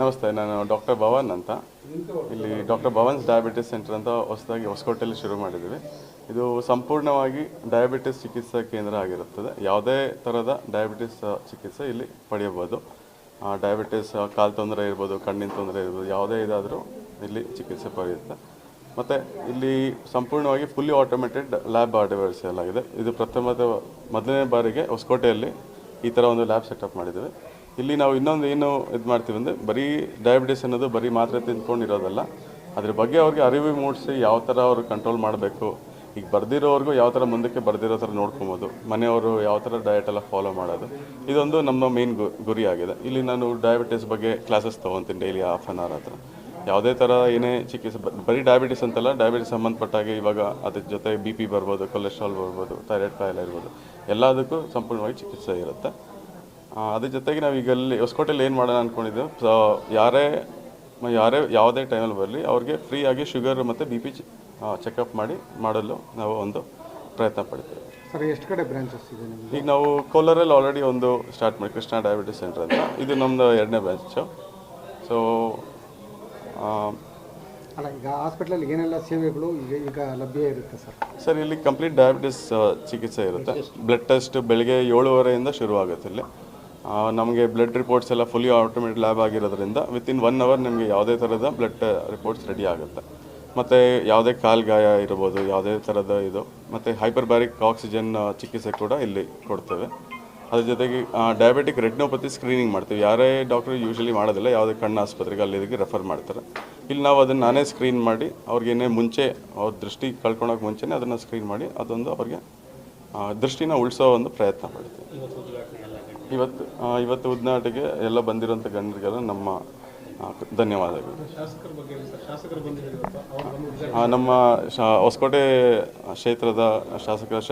ನಮಸ್ತೆ, ನಾನು ಡಾಕ್ಟರ್ ಭವನ್ ಅಂತ. ಇಲ್ಲಿ ಡಾಕ್ಟರ್ ಭವನ್ಸ್ ಡಯಾಬಿಟಿಸ್ ಸೆಂಟರ್ ಅಂತ ಹೊಸದಾಗಿ ಹೊಸಕೋಟೆಯಲ್ಲಿ ಶುರು ಮಾಡಿದ್ದೀವಿ. ಇದು ಸಂಪೂರ್ಣವಾಗಿ ಡಯಾಬಿಟಿಸ್ ಚಿಕಿತ್ಸಾ ಕೇಂದ್ರ ಆಗಿರುತ್ತದೆ. ಯಾವುದೇ ಥರದ ಡಯಾಬಿಟಿಸ್ ಚಿಕಿತ್ಸೆ ಇಲ್ಲಿ ಪಡೆಯಬಹುದು. ಡಯಾಬಿಟಿಸ್ ಕಾಲು ತೊಂದರೆ ಇರ್ಬೋದು, ಕಣ್ಣಿನ ತೊಂದರೆ ಇರ್ಬೋದು, ಯಾವುದೇ ಇದಾದರೂ ಇಲ್ಲಿ ಚಿಕಿತ್ಸೆ ಪಡೆಯುತ್ತೆ. ಮತ್ತು ಇಲ್ಲಿ ಸಂಪೂರ್ಣವಾಗಿ ಫುಲ್ಲಿ ಆಟೋಮೇಟೆಡ್ ಲ್ಯಾಬ್ ಇದೆ ಇದು ಪ್ರಥಮ ಮೊದಲನೇ ಬಾರಿಗೆ ಹೊಸಕೋಟೆಯಲ್ಲಿ ಈ ಥರ ಒಂದು ಲ್ಯಾಬ್ ಸೆಟಪ್ ಮಾಡಿದ್ದೇವೆ. ಇಲ್ಲಿ ನಾವು ಇನ್ನೊಂದು ಏನು ಇದು ಮಾಡ್ತೀವಿ ಅಂದರೆ ಬರೀ ಡಯಾಬಿಟಿಸ್ ಅನ್ನೋದು ಬರೀ ಮಾತ್ರೆ ತಿಂದ್ಕೊಂಡು ಇರೋದಲ್ಲ ಅದ್ರ ಬಗ್ಗೆ ಅವ್ರಿಗೆ ಅರಿವು ಮೂಡಿಸಿ ಯಾವ ಥರ ಅವ್ರು ಕಂಟ್ರೋಲ್ ಮಾಡಬೇಕು, ಈಗ ಬರ್ದಿರೋರ್ಗು ಯಾವ ಥರ ಮುಂದಕ್ಕೆ ಬರ್ದಿರೋ ಥರ ನೋಡ್ಕೊಬೋದು, ಮನೆಯವರು ಯಾವ ಥರ ಡಯಟ್ ಎಲ್ಲ ಫಾಲೋ ಮಾಡೋದು, ಇದೊಂದು ನಮ್ಮ ಮೇನ್ ಗು, ಗುರಿ ಆಗಿದೆ. ಇಲ್ಲಿ ನಾನು ಡಯಾಬಿಟಿಸ್ ಬಗ್ಗೆ ಕ್ಲಾಸಸ್ ತೊಗೊತೀನಿ ಡೈಲಿ ಹಾಫ್ ಆನ್ ಅವರ್ ಹತ್ರ. ಯಾವುದೇ ಥರ ಏನೇ ಚಿಕಿತ್ಸೆ ಬರೀ ಡಯಾಬಿಟಿಸ್ ಅಂತಲ್ಲ ಡಯಾಬಿಟಿಸ್ ಸಂಬಂಧಪಟ್ಟಾಗೆ ಇವಾಗ ಅದ್ರ ಜೊತೆ ಬಿ ಪಿ ಬರ್ಬೋದು ಕೊಲೆಸ್ಟ್ರಾಲ್ ಬರ್ಬೋದು ಥೈರಾಯ್ಡ್ ಕಾಯಿಲೆ ಇರ್ಬೋದು. ಎಲ್ಲದಕ್ಕೂ ಸಂಪೂರ್ಣವಾಗಿ ಚಿಕಿತ್ಸೆ ಇರುತ್ತೆ. ಅದ್ರ ಜೊತೆಗೆ ನಾವು ಈಗ ಅಲ್ಲಿ ಹೊಸಕೋಟೆಯಲ್ಲಿ ಏನು ಮಾಡೋಣ ಅಂದ್ಕೊಂಡಿದ್ದೆವು ಸೊ ಯಾರೇ ಮ- ಯಾರೇ ಯಾವುದೇ ಟೈಮಲ್ಲಿ ಬರಲಿ ಅವ್ರಿಗೆ ಫ್ರೀಯಾಗಿ ಶುಗರ್ ಮತ್ತು ಬಿ ಪಿ ಚೆಕಪ್ ಮಾಡಿ ಮಾಡಲು ನಾವು ಒಂದು ಪ್ರಯತ್ನ ಪಡ್ತೇವೆ. ಸರ್ ಎಷ್ಟು ಕಡೆ ಬ್ರಾಂಚಸ್ ಇದೆ ಈಗ ನಾವು ಕೋಲಾರಲ್ಲಿ ಆಲ್ರೆಡಿ ಒಂದು ಸ್ಟಾರ್ಟ್ ಮಾಡಿ ಕೃಷ್ಣ ಡಯಾಬಿಟಿಸ್ ಸೆಂಟರ್ ಅಂತ. ಇದು ನಮ್ಮದು ಎರಡನೇ ಬ್ರಾಂಚು ಸೊ ಅಲ್ಲ ಈಗ ಹಾಸ್ಪಿಟ್ಲಲ್ಲಿ ಏನೆಲ್ಲ ಸೇವೆಗಳು ಈಗ ಈಗ ಲಭ್ಯ ಇರುತ್ತೆ ಸರ್? ಸರ್ ಇಲ್ಲಿ ಕಂಪ್ಲೀಟ್ ಡಯಾಬಿಟಿಸ್ ಚಿಕಿತ್ಸೆ ಇರುತ್ತೆ. ಬ್ಲಡ್ ಟೆಸ್ಟ್ ಬೆಳಗ್ಗೆ ಏಳುವರೆಯಿಂದ ಶುರುವಾಗುತ್ತೆ ಇಲ್ಲಿ. ನಮಗೆ ಬ್ಲಡ್ ರಿಪೋರ್ಟ್ಸ್ ಎಲ್ಲ ಫುಲ್ಲಿ ಆಟೋಮೇಟೆಡ್ ಲ್ಯಾಬ್ ಆಗಿರೋದ್ರಿಂದ ವಿತಿನ್ ಒನ್ ಅವರ್ ನಿಮಗೆ ಯಾವುದೇ ಥರದ ಬ್ಲಡ್ ರಿಪೋರ್ಟ್ಸ್ ರೆಡಿ ಆಗುತ್ತೆ. ಮತ್ತು ಯಾವುದೇ ಕಾಲು ಗಾಯ ಇರ್ಬೋದು ಯಾವುದೇ ಥರದ ಇದು. ಮತ್ತು ಹೈಪರ್ಬ್ಯಾರಿಕ್ ಆಕ್ಸಿಜನ್ ಚಿಕಿತ್ಸೆ ಕೂಡ ಇಲ್ಲಿ ಕೊಡ್ತೇವೆ. ಅದ್ರ ಜೊತೆಗೆ ಡಯಾಬಿಟಿಕ್ ರೆಟ್ನೋಪತಿ ಸ್ಕ್ರೀನಿಂಗ್ ಮಾಡ್ತೀವಿ. ಯಾರೇ ಡಾಕ್ಟರ್ ಯೂಶಲಿ ಮಾಡೋದಿಲ್ಲ ಯಾವುದೇ ಕಣ್ಣು ಆಸ್ಪತ್ರೆಗೆ ಅಲ್ಲಿ ಇದಕ್ಕೆ ರೆಫರ್ ಮಾಡ್ತಾರೆ. ಇಲ್ಲಿ ನಾವು ಅದನ್ನು ನಾನೇ ಸ್ಕ್ರೀನ್ ಮಾಡಿ ಅವ್ರಿಗೇನೇ ಮುಂಚೆ ಅವ್ರ ದೃಷ್ಟಿ ಕಳ್ಕೊಳಕ್ಕೆ ಮುಂಚೆನೇ ಅದನ್ನು ಸ್ಕ್ರೀನ್ ಮಾಡಿ ಅದೊಂದು ಅವ್ರಿಗೆ ದೃಷ್ಟಿನ ಉಳಿಸೋ ಒಂದು ಪ್ರಯತ್ನ ಮಾಡ್ತೀವಿ. ಇವತ್ತು ಇವತ್ತು ಉದ್ಘಾಟನೆಗೆ ಎಲ್ಲ ಬಂದಿರೋಂಥ ಗಣ್ಯರಿಗೆಲ್ಲ ನಮ್ಮ ಧನ್ಯವಾದಗಳು. ನಮ್ಮ ಶಾ ಹೊಸಕೋಟೆ ಕ್ಷೇತ್ರದ ಶಾಸಕರ